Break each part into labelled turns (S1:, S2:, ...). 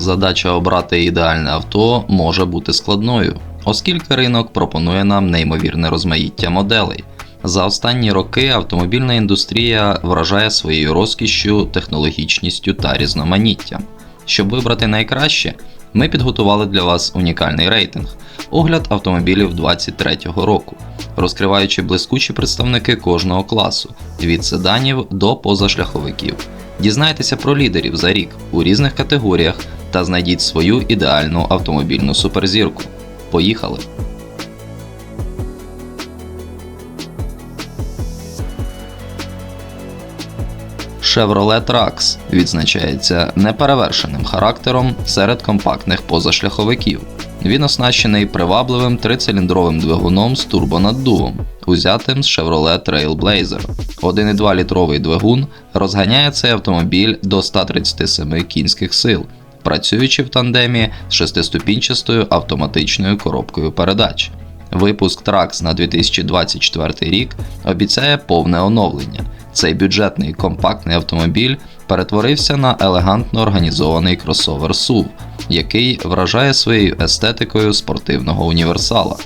S1: Задача обрати ідеальне авто може бути складною, оскільки ринок пропонує нам неймовірне розмаїття моделей. За останні роки автомобільна індустрія вражає своєю розкішшю, технологічністю та різноманіттям. Щоб вибрати найкраще, ми підготували для вас унікальний рейтинг огляд автомобілів 23-го року, розкриваючи блискучі представники кожного класу від седанів до позашляховиків. Дізнайтеся про лідерів за рік у різних категоріях та знайдіть свою ідеальну автомобільну суперзірку. Поїхали! Chevrolet Trax відзначається неперевершеним характером серед компактних позашляховиків. Він оснащений привабливим трициліндровим двигуном з турбонаддувом, узятим з Chevrolet Trailblazer. 1,2 літровий двигун розганяє цей автомобіль до 137 кінських сил, працюючи в тандемі з шестиступінчастою автоматичною коробкою передач. Випуск Trax на 2024 рік обіцяє повне оновлення. Цей бюджетний компактний автомобіль перетворився на елегантно організований кросовер SUV, який вражає своєю естетикою спортивного універсала.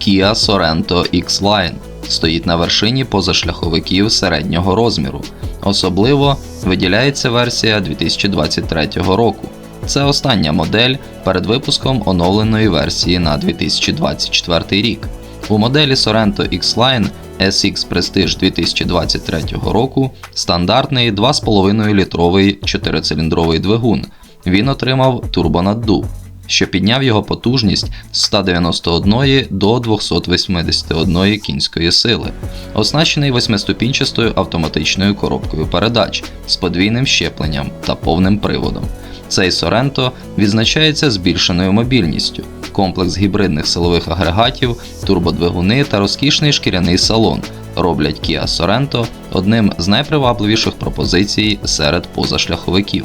S1: Kia Sorento X-Line стоїть на вершині позашляховиків середнього розміру. Особливо виділяється версія 2023 року. Це остання модель перед випуском оновленої версії на 2024 рік. У моделі Sorento X-Line SX Prestige 2023 року стандартний 2,5 літровий 4-циліндровий двигун. Він отримав турбонаддув, що підняв його потужність з 191 до 281 кінської сили, оснащений восьмиступінчастою автоматичною коробкою передач з подвійним щепленням та повним приводом. Цей Sorento відзначається збільшеною мобільністю, комплекс гібридних силових агрегатів, турбодвигуни та розкішний шкіряний салон роблять Kia Sorento одним з найпривабливіших пропозицій серед позашляховиків.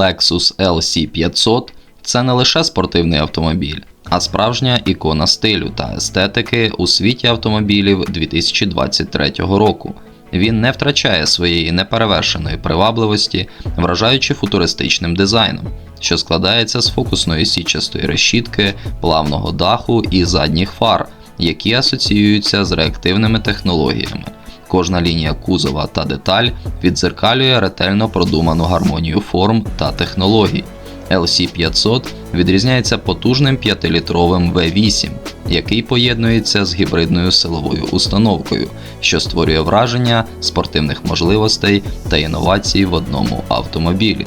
S1: Lexus LC500 це не лише спортивний автомобіль, а справжня ікона стилю та естетики у світі автомобілів 2023 року. Він не втрачає своєї неперевершеної привабливості, вражаючи футуристичним дизайном, що складається з фокусної січастої решітки, плавного даху і задніх фар, які асоціюються з реактивними технологіями. Кожна лінія кузова та деталь відзеркалює ретельно продуману гармонію форм та технологій. LC500 відрізняється потужним 5-літровим V8, який поєднується з гібридною силовою установкою, що створює враження спортивних можливостей та інновацій в одному автомобілі.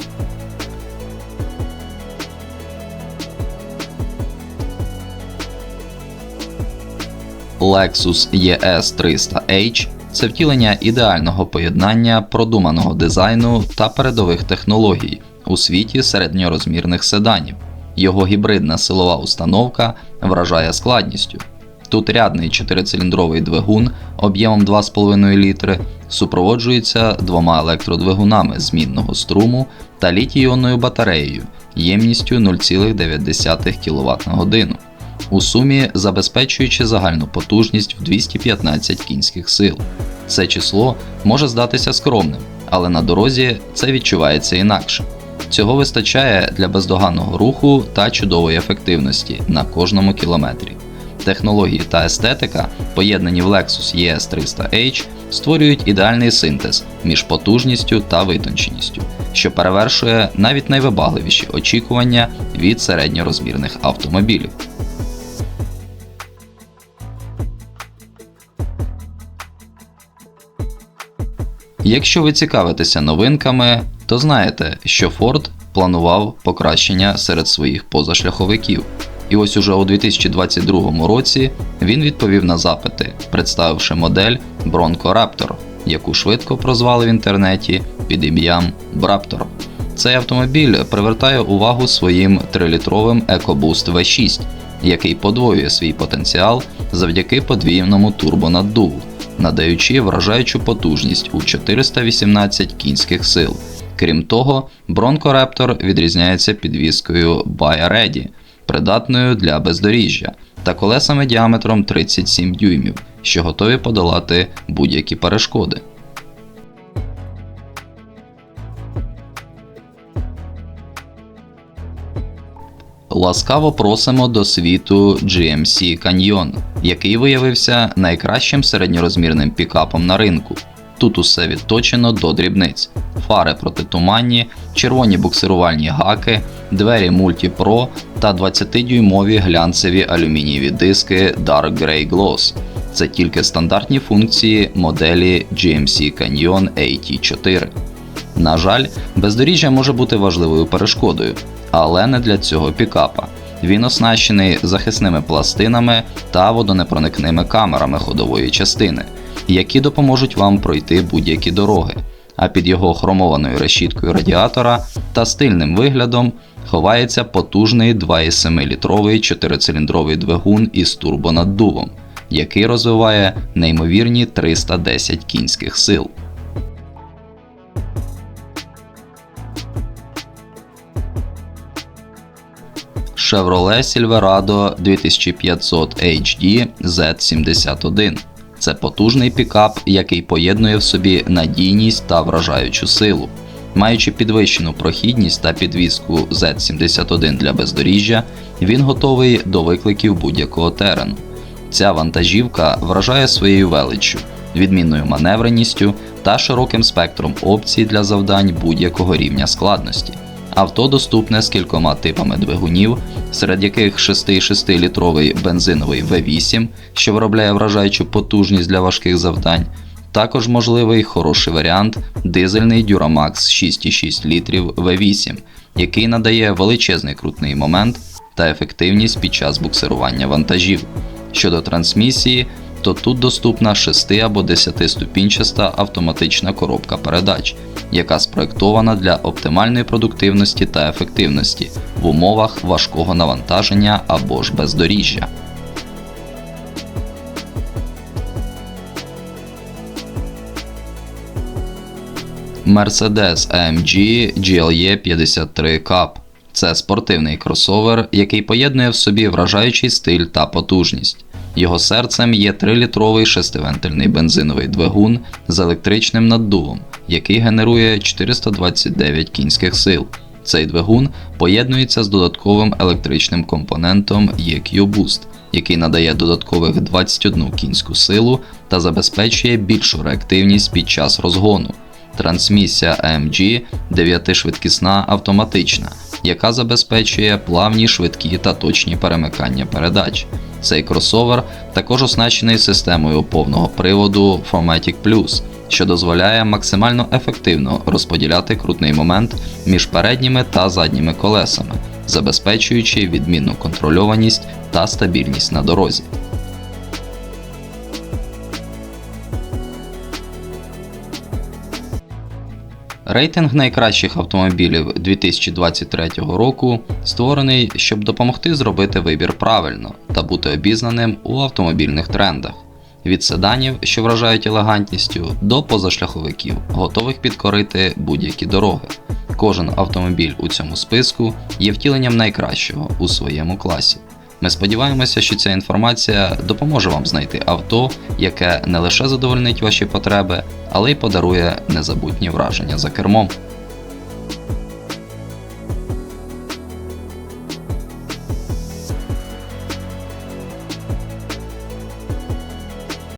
S1: Lexus ES 300H це втілення ідеального поєднання продуманого дизайну та передових технологій у світі середньорозмірних седанів. Його гібридна силова установка вражає складністю. Тут рядний 4-циліндровий двигун об'ємом 2,5 літри супроводжується двома електродвигунами змінного струму та літій-іонною батареєю ємністю 0,9 кВт на годину, у сумі забезпечуючи загальну потужність в 215 кінських сил. Це число може здатися скромним, але на дорозі це відчувається інакше. Цього вистачає для бездоганного руху та чудової ефективності на кожному кілометрі. Технології та естетика, поєднані в Lexus ES 300H, створюють ідеальний синтез між потужністю та витонченістю, що перевершує навіть найвибагливіші очікування від середньорозмірних автомобілів. Якщо ви цікавитеся новинками, то знаєте, що Ford планував покращення серед своїх позашляховиків. І ось уже у 2022 році він відповів на запити, представивши модель Bronco Raptor, яку швидко прозвали в інтернеті під ім'ям Braptor. Цей автомобіль привертає увагу своїм 3-літровим EcoBoost V6, який подвоює свій потенціал завдяки подвійному турбонаддуву, надаючи вражаючу потужність у 418 кінських сил. Крім того, Raptor відрізняється підвіскою Buy придатною для бездоріжжя, та колесами діаметром 37 дюймів, що готові подолати будь-які перешкоди. Ласкаво просимо до світу GMC Canyon, який виявився найкращим середньорозмірним пікапом на ринку. Тут усе відточено до дрібниць: фари протитуманні, червоні буксирувальні гаки, двері Multi Pro та 20-дюймові глянцеві алюмінієві диски Dark Grey Gloss. Це тільки стандартні функції моделі GMC Canyon AT4. На жаль, бездоріжжя може бути важливою перешкодою, але не для цього пікапа. Він оснащений захисними пластинами та водонепроникними камерами ходової частини, які допоможуть вам пройти будь-які дороги. А під його хромованою решіткою радіатора та стильним виглядом ховається потужний 2,7-літровий чотирициліндровий двигун із турбонаддувом, який розвиває неймовірні 310 кінських сил. Chevrolet Silverado 2500 HD Z71. Це потужний пікап, який поєднує в собі надійність та вражаючу силу. Маючи підвищену прохідність та підвіску Z71 для бездоріжжя, він готовий до викликів будь-якого терену. Ця вантажівка вражає своєю величчю, відмінною маневреністю та широким спектром опцій для завдань будь-якого рівня складності. Авто доступне з кількома типами двигунів, серед яких 6,6-літровий бензиновий V8, що виробляє вражаючу потужність для важких завдань. Також можливий хороший варіант дизельний Duramax 6,6 літрів V8, який надає величезний крутний момент та ефективність під час буксирування вантажів. Щодо трансмісії, то тут доступна 6 або 10 ступінчаста автоматична коробка передач, яка спроектована для оптимальної продуктивності та ефективності в умовах важкого навантаження або ж бездоріжжя. Mercedes AMG GLE 53 Cup це спортивний кросовер, який поєднує в собі вражаючий стиль та потужність. Його серцем є 3-літровий шестивентильний бензиновий двигун з електричним наддувом, який генерує 429 кінських сил. Цей двигун поєднується з додатковим електричним компонентом EQ Boost, який надає додаткових 21 кінську силу та забезпечує більшу реактивність під час розгону. Трансмісія AMG 9-швидкісна автоматична, яка забезпечує плавні, швидкі та точні перемикання передач. Цей кросовер також оснащений системою повного приводу Formatic Plus, що дозволяє максимально ефективно розподіляти крутний момент між передніми та задніми колесами, забезпечуючи відмінну контрольованість та стабільність на дорозі. Рейтинг найкращих автомобілів 2023 року створений, щоб допомогти зробити вибір правильно та бути обізнаним у автомобільних трендах. Від седанів, що вражають елегантністю, до позашляховиків, готових підкорити будь-які дороги. Кожен автомобіль у цьому списку є втіленням найкращого у своєму класі. Ми сподіваємося, що ця інформація допоможе вам знайти авто, яке не лише задовольнить ваші потреби, але й подарує незабутні враження за кермом.